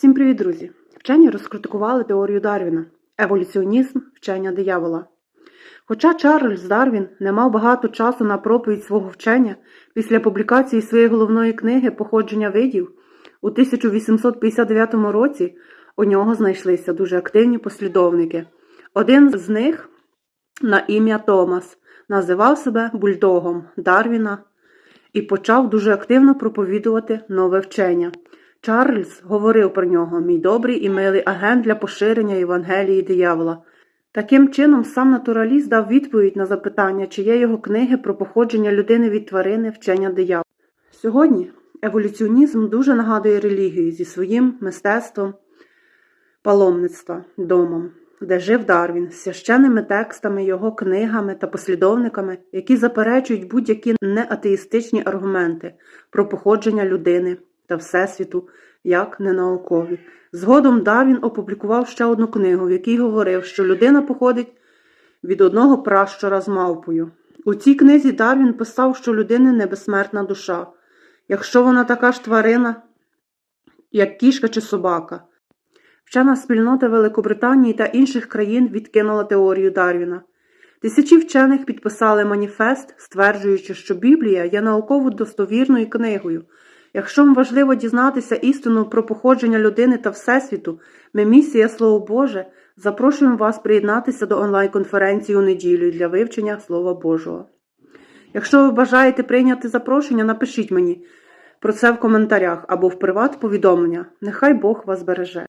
Всім привіт, друзі! Вчені розкритикували теорію Дарвіна еволюціонізм вчення диявола. Хоча Чарльз Дарвін не мав багато часу на проповідь свого вчення після публікації своєї головної книги Походження видів у 1859 році у нього знайшлися дуже активні послідовники. Один з них на ім'я Томас називав себе бульдогом Дарвіна і почав дуже активно проповідувати нове вчення. Чарльз говорив про нього мій добрий і милий агент для поширення Євангелії диявола. Таким чином, сам натураліст дав відповідь на запитання, чи є його книги про походження людини від тварини вчення диявола. Сьогодні еволюціонізм дуже нагадує релігію зі своїм мистецтвом паломництва домом, де жив Дарвін, з священними текстами, його книгами та послідовниками, які заперечують будь-які неатеїстичні аргументи про походження людини та Всесвіту як ненаукові. Згодом Дарвін опублікував ще одну книгу, в якій говорив, що людина походить від одного пращура з мавпою. У цій книзі Дарвін писав, що людини не безсмертна душа, якщо вона така ж тварина, як кішка чи собака. Вчена спільнота Великобританії та інших країн відкинула теорію Дарвіна. Тисячі вчених підписали маніфест, стверджуючи, що Біблія є науково достовірною книгою. Якщо вам важливо дізнатися істину про походження людини та Всесвіту, ми місія Слово Боже, запрошуємо вас приєднатися до онлайн-конференції у неділю для вивчення Слова Божого. Якщо ви бажаєте прийняти запрошення, напишіть мені про це в коментарях або в приват повідомлення. Нехай Бог вас береже.